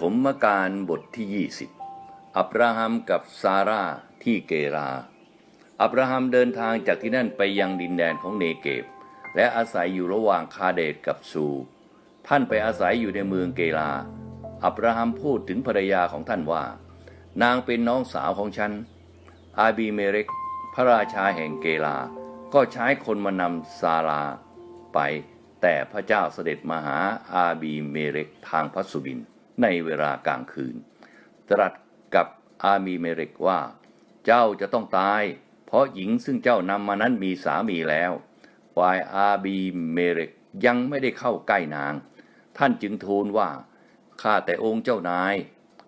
ฐมกาลบทที่ 20 อับราฮัมกับซาร่าที่เกรา อับราฮัมเดินทางจากที่นั่นไปยังดินแดนของเนเกบ และอาศัยอยู่ระหว่างคาเดตกับซู ท่านไปอาศัยอยู่ในเมืองเกราอับราฮัมพูดถึงภรรยาของท่านว่า นางเป็นน้องสาวของฉัน อาบีเมเรกพระราชาแห่งเกลา ก็ใช้คนมานำซาลาไป แต่พระเจ้าเสด็จมาหาอาบีเมเรกทางพัสุบิน ในเวลากลางคืน ตรัสกับอาบีเมเรกว่า เจ้าจะต้องตาย เพราะหญิงซึ่งเจ้านำมานั้นมีสามีแล้วฝ่ายอาบีเมเรกยังไม่ได้เข้าใกล้นาง ท่านจึงทูลว่าข้าแต่องค์เจ้านาย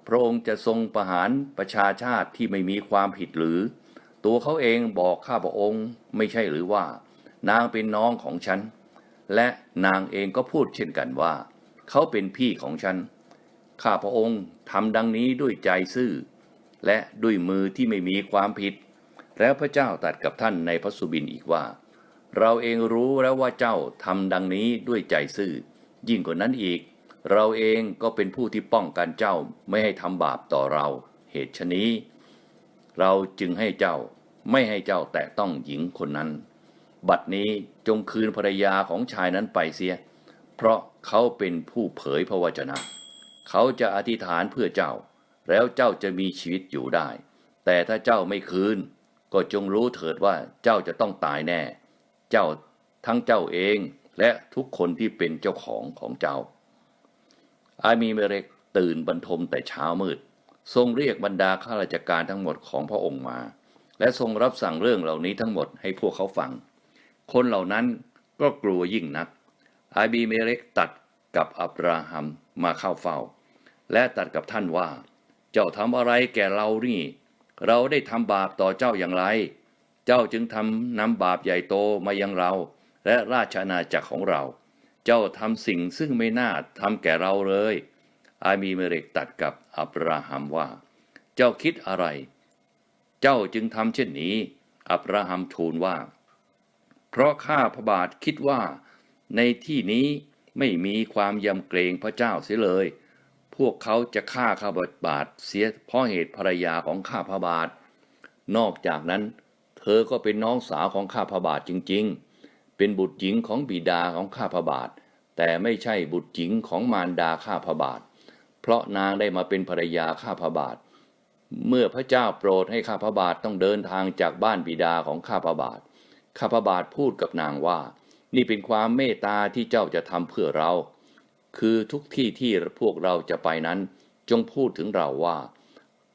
พระองค์จะทรงประหารประชาชาติที่ไม่มีความผิดหรือ ตัวเขาเองบอกข้าพระองค์ไม่ใช่หรือว่า นางเป็นน้องของฉัน และนางเองก็พูดเช่นกันว่า เขาเป็นพี่ของฉัน ข้าพระองค์ทำดังนี้ด้วยใจซื่อ และด้วยมือที่ไม่มีความผิด แล้วพระเจ้าตรัสกับท่านในพระสุบินอีกว่า เราเองรู้แล้วว่าเจ้าทำดังนี้ด้วยใจซื่อ ยิ่งกว่านั้นอีก เราเองก็เป็นผู้ที่ป้องกันเจ้าไม่ให้ทำบาปต่อเรา เหตุฉนี้ เราจึงให้เจ้าไม่ให้เจ้าแตะต้องหญิงคนนั้น บัดนี้จงคืนภรรยาของชายนั้นไปเสีย เพราะเขาเป็นผู้เผยพระวจนะ เขาจะอธิษฐานเพื่อเจ้า แล้วเจ้าจะมีชีวิตอยู่ได้ แต่ถ้าเจ้าไม่คืน ก็จงรู้เถิดว่าเจ้าจะต้องตายแน่ เจ้าทั้งเจ้าเองและทุกคนที่เป็นเจ้าของของเจ้า อามีเมเรกตื่นบรรทมแต่เช้ามืด ทรงเรียกบรรดาข้าราชการทั้งหมดของพระองค์มา และทรงรับสั่งเรื่องเหล่านี้ทั้งหมดให้พวกเขาฟัง คนเหล่านั้นก็กลัวยิ่งนัก อาบีเมเรกตัดกับอับราฮัม มาเข้าเฝ้า และตัดกับท่านว่า เจ้าทำอะไรแก่เรานี่ เราได้ทำบาปต่อเจ้าอย่างไร เจ้าจึงทำนำบาปใหญ่โตมายังเรา และราชอาณาจักรของเรา เจ้าทำสิ่งซึ่งไม่น่าทำแก่เราเลย อามีเมเรกตัดกับอับราฮัมว่า เจ้าคิดอะไร เจ้าจึงทำเช่นนี้ อับราฮัมทูลว่า เพราะข้าพระบาทคิดว่าในที่นี้ ไม่มีความยำเกรงพระเจ้าเสียเลย พวกเขาจะฆ่าข้าพบาทเสียเพราะเหตุภรรยาของข้าพบาท นอกจากนั้น เธอก็เป็นน้องสาวของข้าพบาทจริง ๆ เป็นบุตรหญิงของบิดาของข้าพบาท แต่ไม่ใช่บุตรหญิงของมารดาข้าพบาท เพราะนางได้มาเป็นภรรยาข้าพบาท เมื่อพระเจ้าโปรดให้ข้าพบาทต้องเดินทางจากบ้านบิดาของข้าพบาทข้าพบาทพูดกับนางว่า นี่เป็นความเมตตาที่เจ้าจะทำเพื่อเรา คือทุกที่ที่พวกเราจะไปนั้น จงพูดถึงเราว่า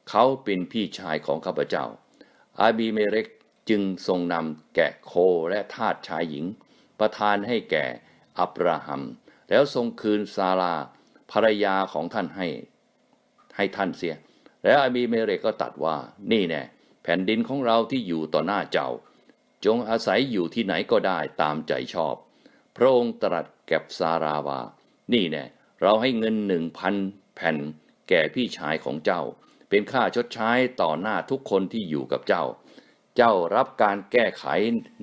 เขาเป็นพี่ชายของข้าพเจ้า อาบีเมเรกจึงทรงนำแกะโคและทาสชายหญิง ประทานให้แก่อับราฮัม แล้วทรงคืนซาลาภรรยาของท่านให้ให้ท่านเสีย แล้วอาบีเมเรกก็ตัดว่า นี่แน่แผ่นดินของเราที่อยู่ต่อหน้าเจ้า จงอาศัยอยู่ที่ไหนก็ได้ตามใจชอบ พระองค์ตรัสแก่ซาราวา นี่แน่เราให้เงินหนึ่งพันแผ่น แก่พี่ชายของเจ้า เป็นค่าชดใช้ต่อหน้าทุกคนที่อยู่กับเจ้า เจ้ารับการแก้ไข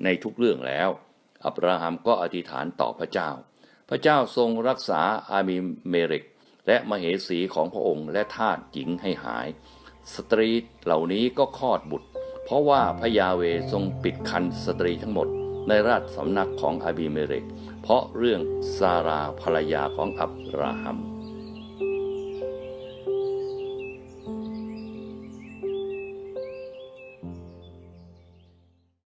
ในทุกเรื่องแล้ว อับราฮัมก็อธิษฐานต่อพระเจ้า พระเจ้าทรงรักษาอามีเมเรกและมเหสีของพระองค์และทาสหญิงให้หาย สตรีเหล่านี้ก็คลอดบุตร เพราะว่าพระยาเวทรงปิดคันสตรีทั้งหมด ในราชสำนักของอาบีเมเรก เพราะเรื่องซาราภรรยาของอับราฮัม